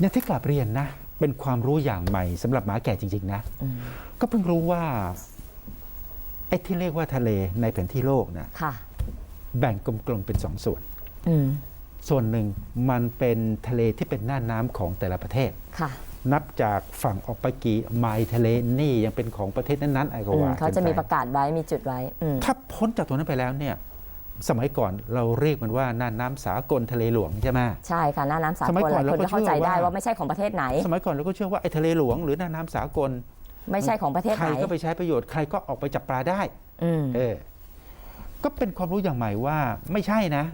อย่างที่กลับเรียนนะ เป็นความรู้อย่างใหม่สำหรับหมาแก่จริง ๆ นะ ก็เพิ่งรู้ว่าไอ้ที่เรียกว่าทะเลในแผนที่โลกนะค่ะแบ่งกลมๆเป็นสองส่วนอืมส่วนหนึ่งมันเป็นทะเลที่เป็นหน้าน้ำของแต่ละประเทศค่ะ นับจากฝั่งออกไปกี่ไมล์ทะเลนี่ยังเป็นของประเทศนั้นๆไอ้ก็อืมว่าเขาจะมีกันปไระกาศไว้มีจุดไว้อืมถ้าพ้นจากตรงนั้นไปแล้วเนี่ย สมัยก่อนเราเรียกมันว่าน่านน้ำสากลทะเลหลวงใช่ไหม ใช่ค่ะหน้าน้ำสาสมัยกลก่หอนลายคนเราก็ก็เข้าใจเชื่อว่า ได้ว่าไม่ใช่ของประเทศไหน สมัยก่อนเราก็เชื่อว่าไอ้ทะเลหลวงหรือน่านน้ำสากลไม่ใช่ของประเทศใครไหนก็ไปใช้ประโยชน์ใครก็ออกไปจับปลาได้ อืมเออ ก็เป็นความรู้อย่างใหม่ว่าไม่ใช่นะ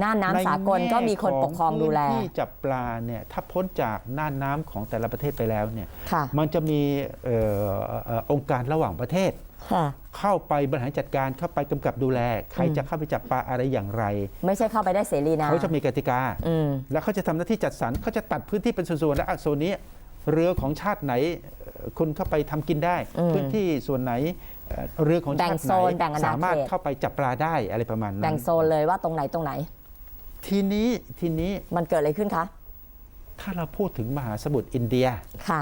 หน้าน้ำสากลก็มีคนปกครองดูแลในแง่ของพื้นที่จับปลาเนี่ยถ้าพ้นจากน่านน้ำของแต่ละประเทศไปแล้วเนี่ย ค่ะ มันจะมีเอ่อเอ่อองค์การระหว่างประเทศ ค่ะ เข้าไปบริหารจัดการเข้าไปกำกับดูแล ใครอืมจะเข้าไปจับปลาอะไรอย่างไร ไม่ใช่เข้าไปได้เสรีนะเขาจะมีกติกา อืม แล้วเขาจะทำหน้าที่จัดสรรเขาจะตัดพื้นที่เป็นส่วนๆและอะโซนนี้ เรือของชาติไหนเอ่อคุณเข้าไปทำกินได้ อืมพื้นที่ส่วนไหนเอ่อเรือของแบ่ชางติโซไหนนแบ่งอาณาเขต สามารถเข้าไปจับปลาได้อะไรประมาณแบ่นั้งนโซนเลยว่าตรงไหนตรงไหน ทีนี้ทีนี้มันเกิดอะไรขึ้นคะ ถ้าเราพูดถึงมหาสมุทรอินเดีย ค่ะ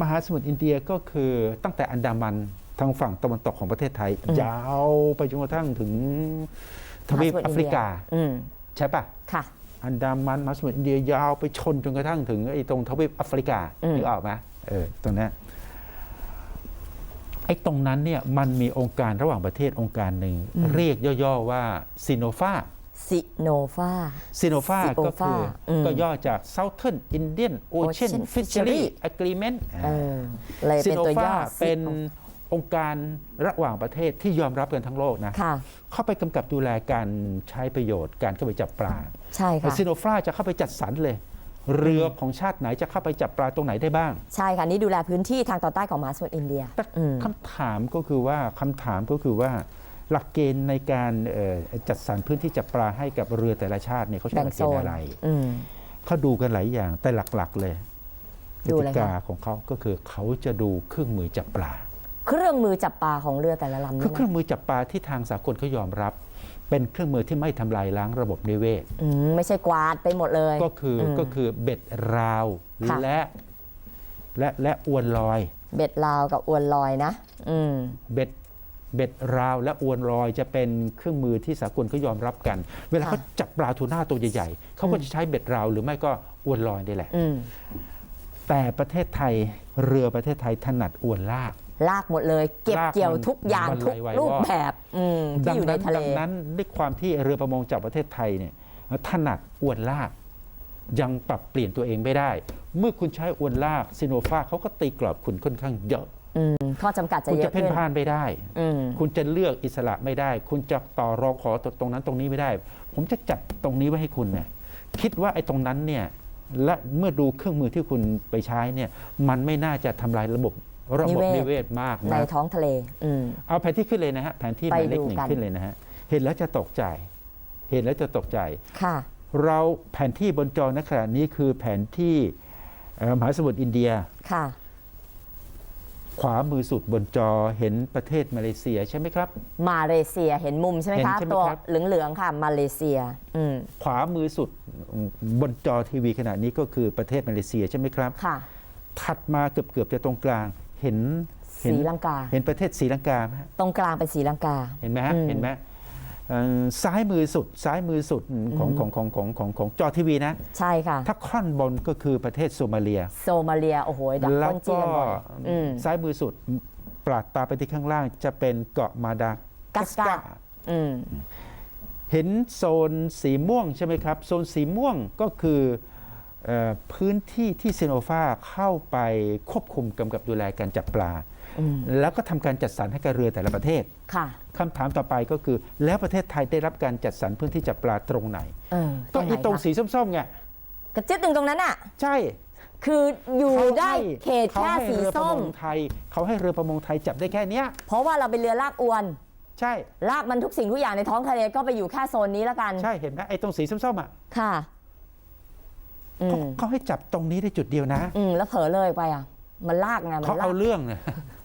มหาสมุทรอินเดียก็คือตั้งแต่อันดามัน ทางฝั่งตะวันตกของประเทศไทยอืมยาวไปจนกระทั่งถึงทวีปมหสมุทแอฟริกาอืมใช่ปะค่ะ อันดามันมหาสมุทรอินเดียยาวไปชนจนกระทั่งถึงไอ้ตรงทวีปแอฟริกาอืมนึกออกไหมเออตรงนั้นไอ้ตรงนั้นเนี่ยมันมีองค์การระหว่างประเทศองค์การหนึ่ง เรียกย่อๆว่าซีโนฟาซิโนฟาซีโนฟา Sinopha ก็คืออืมก็ย่อจาก Southern Indian Ocean Ocean Fishery Fishery Agreement เออเลยซีเป็นโนตัวย่ฟาอเป็น Sinopha องค์การระหว่างประเทศที่ยอมรับกันทั้งโลกนะค่ะ เข้าไปกำกับดูแลการใช้ประโยชน์การเข้าไปจับปลาใช่ค่ะซีโนฟาจะเข้าไปจัดสรรเลย เรือของชาติไหนจะเข้าไปจับปลาตรงไหนได้บ้าง ใช่ค่ะ นี่ดูแลพื้นที่ทางตอนใต้ของมหาสมุทรอินเดียแต่อืม คำถามก็คือว่าคำถามก็คือว่า หลักเกณฑ์ในการเอ่อจัดสรรพื้นที่จับปลาให้กับเรือแต่ละชาติเนี่ยเขาใช้แบ่หงลักเกโซณฑ์นอะไร อืม เขาดูกันหลายอย่างแต่หลักๆเลยกดูติอะไรคะ กาของเขาก็คือเขาจะดูเครื่องมือจับปลา เครื่องมือจับปลาของเรือแต่ละลำคือนี่เครื่นะองมือจับปลาที่ทางสากลเขายอมรับ เป็นเครื่องมือที่ไม่ทำลายล้างระบบนิเวศอืมไม่ใช่กวาดไปหมดเลย ก็คืออมก็คือเบ็ดราวค่ะและและและอวนลอย เบ็ดลาวกับอวนลอยนะอืมเบ็ดเบ็ดราวและอวนลอยจะเป็นเครื่องมือที่สากลเขายอมรับกัน เวลาค่ะเขาจับปลาทูน่าตัวใหญ่ๆเขาก็จะใช้เบ็ดราวหรือไม่ก็อวนลอยนี่แหละอืมแต่ประเทศไทยเรือประเทศไทยถนัดอวนลาก ลากหมดเลย เก็บลากเกี่ยวมันทุกอย่างมันทุกไหลไวรูปวอดแบบอืมดัที่อยู่ในนั้นทะเลดันั้นด้วยความที่เรือประมงจากประเทศไทยเนี่ยถนัดอวนลาก ยังปรับเปลี่ยนตัวเองไม่ได้ เมื่อคุณใช้อวนลากซิโนฟาเขาก็ตีกรอบคุณค่อนข้างเยอะอืมข้อจำกัดจะคุณเยจะอะเพ่นขึ้นพ่านไม่ได้อืมคุณจะเลือกอิสระไม่ได้ คุณจะต่อรองขอตรงนั้นตรงนี้ไม่ได้ ผมจะจัดตรงนี้ไว้ให้คุณเนี่ยคิดว่าไอ้ตรงนั้นเนี่ยและเมื่อดูเครื่องมือที่คุณไปใช้เนี่ยมันไม่น่าจะทำลายระบบ ระบบนินิเวเวศศมากในนะท้องทะเลอืม เอาแผนที่ขึ้นเลยนะฮะแผนที่หไปมายเลขดูหนึ่งกัน ขึ้นเลยนะฮะเห็นแล้วจะตกใจ เห็นแล้วจะตกใจ ค่ะ เราแผนที่บนจอในขณะนี้คือแผนที่เอ่อมหาสมุทรอินเดีย ค่ะ ขวามือสุดบนจอเห็นประเทศมาเลเซียใช่ไหมครับ มาเลเซียเห็นมุมใช่ไหมเห็นคะใช่ไหมตัวครับ เหลืองๆค่ะ มาเลเซีย อืม ขวามือสุดบนจอทีวีขณะนี้ก็คือประเทศมาเลเซียใช่ไหมครับ ค่ะ ถัดมาเกือบเกือบๆจะตรงกลาง เห็นเห็ศนรีลังกา เห็นประเทศศรีลังกาไหมฮะตรงกลางเป็นศรีลังกา เห็นไหมฮะอืม เห็นไหมเอ่อซ้ายมือสุดซ้ายมือสุดของของของของของของจอทีวีนะ ใช่ค่ะ ถ้าค่อนบนก็คือประเทศโซมาเลีย โซมาเลีย โอ้โหดักแล้วต้นจีก็กันบ่อยอืม ซ้ายมือสุดปราดตาไปที่ข้างล่างจะเป็นเกาะมาดากักัสสกากาอืม เห็นโซนสีม่วงใช่ไหมครับ โซนสีม่วงก็คือเออ พื้นที่ที่ซีโนฟาเข้าไปควบคุมกำกับดูแลการจับปลาอืมแล้วก็ทำการจัดสรรให้กับเรือแต่ละประเทศค่ะคำถามต่อไปก็คือ แล้วประเทศไทยได้รับการจัดสรรพื้นที่จับปลาตรงไหนเออก็ไหนอีตรงคะสีส้มๆไงกระจิ๊บหนึ่งตรงนั้นอะ ใช่คืออยู่เขาได้ให้เขตเขาแค่ให้สีเรือประส้มมงไทยเขาให้เรือประมงไทยจับได้แค่เนี้ย เพราะว่าเราเป็นเรือลากอวน ใช่ลากมันทุกสิ่งทุกอย่างในท้องทะเลก็ไปอยู่แค่โซนนี้แล้วกัน ใช่เห็นไหมไอ้ตรงสีส้มๆอะค่ะอื เขามเขาให้จับตรงนี้ได้จุดเดียวนะ อืมแล้วเผลอเลยไปอะ มันลากไงมัเขานลาเอากเรื่องเนี่ย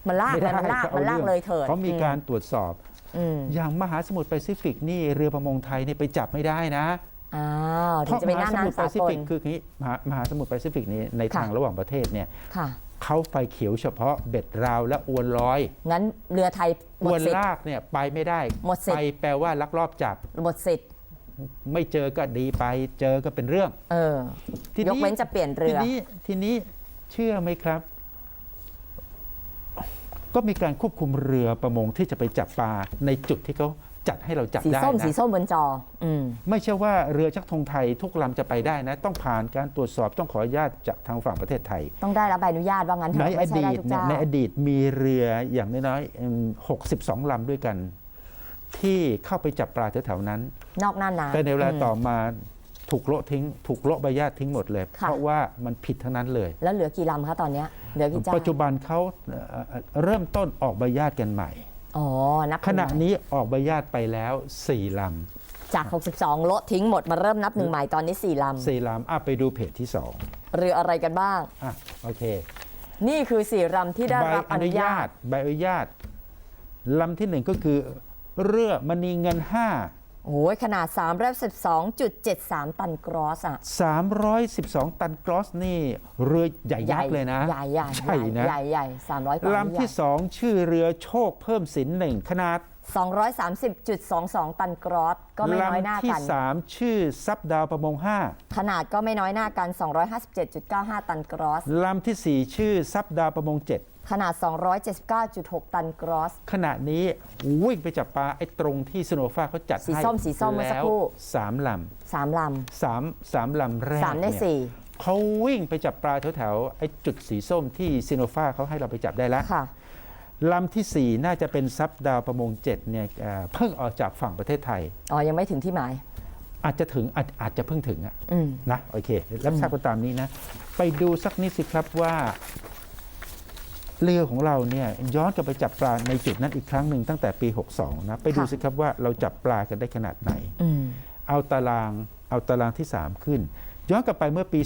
มันลากไม่ไงได้มันลากขอมันลากรื่องเลยเถิดเขามีการตรวจสอบ อืมอย่างมหาสมุทรแปซิฟิกนี่เรือประมงไทยนี่ไปจับไม่ได้นะอ้าวถึเพงราะจะมเป็นหหาน้าสมุทรแปน้ำสาซิกล ฟิกคืออย่างนี้มหามหาสมุทรแปซิฟิกนี้ในค่ะ ทางระหว่างประเทศเนี่ยค่ะ เขาไฟเขียวเฉพาะเบ็ดราวและอวนลอยงั้นเรือไทยหมอดวนสิทธิ์ ลากเนี่ยไปไม่ได้หมดสิทธิ์ ไปแปลว่าลักลอบจับ หมดสิทธิ์ ไม่เจอก็ดีไป เจอก็เป็นเรื่อง เออทียกเว้นจะเปลี่ยนเรืทีอนี้ทีนี้เชื่อไหมครับ ก็มีการควบคุมเรือประมงที่จะไปจับปลาในจุดที่เขาจัดให้เราจับสีได้ส้มสีนะส้มบนจอ อืม ไม่ใช่ว่าเรือชักธงไทยทุกลำจะไปได้นะ ต้องผ่านการตรวจสอบต้องขออนุญาตจากทางฝั่งประเทศไทย ต้องได้รับใบอนุญาตว่างั้นเถในอะอไม่ใช่ดีได้ตทุกเนี่ยเจ้าในอดีตมีเรืออย่างน้อยๆหกสิบสองลำด้วยกัน ที่เข้าไปจับปลาแถวๆนั้น นอกน่านน้ำแต่ในเวลาอืมต่อมาถูกโละทิ้ง ถูกโละใบญาตทิ้งหมดเลยค่ะเพราะว่ามันผิดทั้งนั้นเลย แล้วเหลือกี่ลำคะตอนเนี้ยเหลือกี่เจ้าปัจจุบันเขาเอ่อเริ่มต้นออกใบญาตกันใหม่อ๋อนับขณะนี้ออกใบญาตไปแล้ว4ลจาก 62ลดทิ้งหมดมาเริ่มนับหนึ่งใหม่ตอนนี้ 4 ลำสี่ลำอะไปดูเพจที่ำเรืออะไรกันบ้าง2อะ โอเค นี่คือ 4 ลำที่ได้ใบรับออนุนุญาญาตตใบอนุญาต ลำที่หนึ่งก็คือ เรือมณีเงินโอ้ยขนาด 3 12.73 ตันกรอสอะ5 312 ตันกรอสนี่ เรือใหญ่ยักษ์เลยนะ ใหญ่ใหญ่ใช่นะใหญ่ใหญ่300กว่าลำที่สองชื่อเรือโชคเพิ่มสินหนึ่งขนาด 230.22 ตันกรอสก็ไม่น้อยหน้าลำที่กันสามชื่อซับดาวประมงห้าขนาดก็ไม่น้อยหน้ากัน 257.95 ตันกรอสลำที่สี่ชื่อซับดาวประมงเจ็ด ขนาด 279.6 ตันกรอส ขณะนี้วิ่งไปจับปลาไอ้ตรงที่สโนฟาเขาจัดสีให้ส้มสีส้มเมื่อสักแล้วครู่ สามล3ลำสามสามลำแรำก3ในเนี่ยเขาวิ่งไปจับปลาแถวๆไอ้จุดสีส้มที่ซิโนฟาเขาให้เราไปจับได้แล้ว4ค่ะ ลำที่สี่น่าจะเป็นซับดาวประมงเจ็ดเนี่ยเอ่อเพิ่งออกจากฝั่งประเทศไทย อ๋อ ยังไม่ถึงที่หมาย อาจจะถึงอาจอาจจะเพิ่งถึงอะอืม นะโอเครับทราบกันตามนี้นะ ไปดูสักนิดสิครับว่า เรือของเราเนี่ยย้อนกลับไปจับปลาในจุดนั้นอีกครั้งหนึ่งตั้งแต่ปี 62 นะ ไปดูค่ะสิครับว่าเราจับปลากันได้ขนาดไหนอืมเอาตารางเอาตารางที่ 3 ขึ้น ย้อนกลับไปเมื่อปี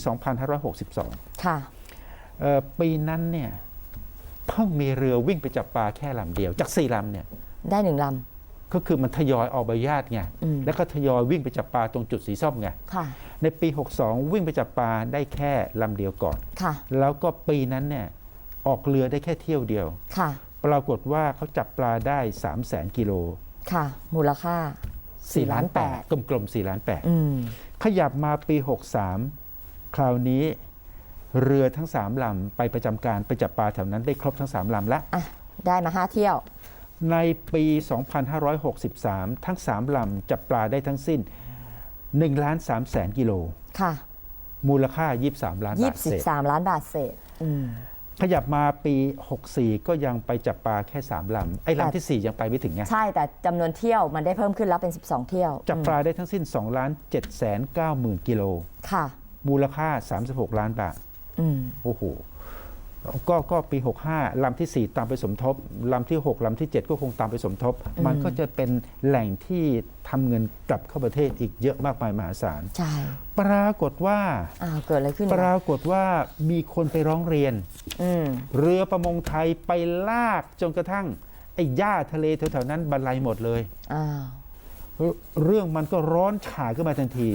2562 ค่ะเอ่อปีนั้นเนี่ยเพิ่งมีเรือวิ่งไปจับปลาแค่ลำเดียว จากสี่ลำเนี่ยได้หนึ่งลก็คือมันทยอยออกใบญาตไงอืมแล้วก็ทยอยวิ่งไปจับปลาตรงจุดสีส้มไงำค่ะในในปี 62 วิ่งไปจับปลาได้แค่ลำเดียวก่อนค่ะแล้วก็ปีนั้นเนี่ย ออกเรือได้แค่เที่ยวเดียว ค่ะ ปรากฏว่าเขาจับปลาได้3 0 0แสนกิโลค่ะ มูลค่า4ล้าน8กลมๆ4ล้านอืม8ขยับมาปี 63 คราวนี้เรือทั้ง3ลำไปประจำการไปจับปลาแถวนั้นได้ครบทั้ง3ลำแล้วอะได้มาห้าเที่ยว ในปี 2563 ทั้ง3ลำจับปลาได้ทั้งสิ้น1ล้าน3แสนกิโล ค่ะ มูลค่า 23 ล้านยี่บาทสิเศบษสามล้านบาทเศษอืม ขยับมาปี 64 ก็ยังไปจับปลาแค่ 3ลำไอ้ลำทีสี่ 4 ยังไปไม่ถึงไงใช่แต่จำนวนเที่ยวมันได้เพิ่มขึ้นแล้วเป็น 12 เที่ยวจับปลาได้ทั้งสิ้น2ล้าน7แสน9หมื่นกิโล ค่ะ มูลค่า 36 ล้านบาทอืม โอ้โห ก็ก็ปี 65ลำทีสี่ 4 ตามไปสมทบลำที่ 6ลำที่ 7 ก็คงตามไปสมทบอืมมันก็จะเป็นแหล่งที่ทำเงินกลับเข้าประเทศอีกเยอะมากมายมหาศาลใช่ปรากฏว่าอ้าวเกิดอะไรขึ้นปอะรากฏว่ามีคนไปร้องเรียนอืมเรือประมงไทยไปลากจนกระทั่งไอ้หญ้าทะเลแถวๆนั้นบรรลัยหมดเลยอ้าวเอ่อเรื่องมันก็ร้อนฉาขึ้นมาทันที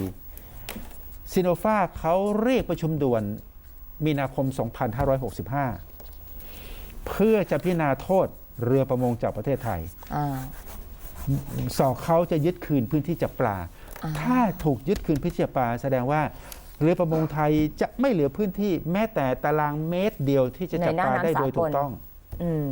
ซิโนฟาเขาเรียกประชุมด่วน มีนาคม 2565 เพื่อจะพิจารณาโทษเรือประมงจากประเทศไทยอ้าวสอกเขาจะยึดคืนพื้นที่จับปลาอ่าถ้าถูกยึดคืนพื้นที่จับปลา แสดงว่าเรือประมงไทยจะไม่เหลือพื้นที่แม้แต่ตารางเมตรเดียวที่จะจับปลาได้โดยถูกต้อง อืม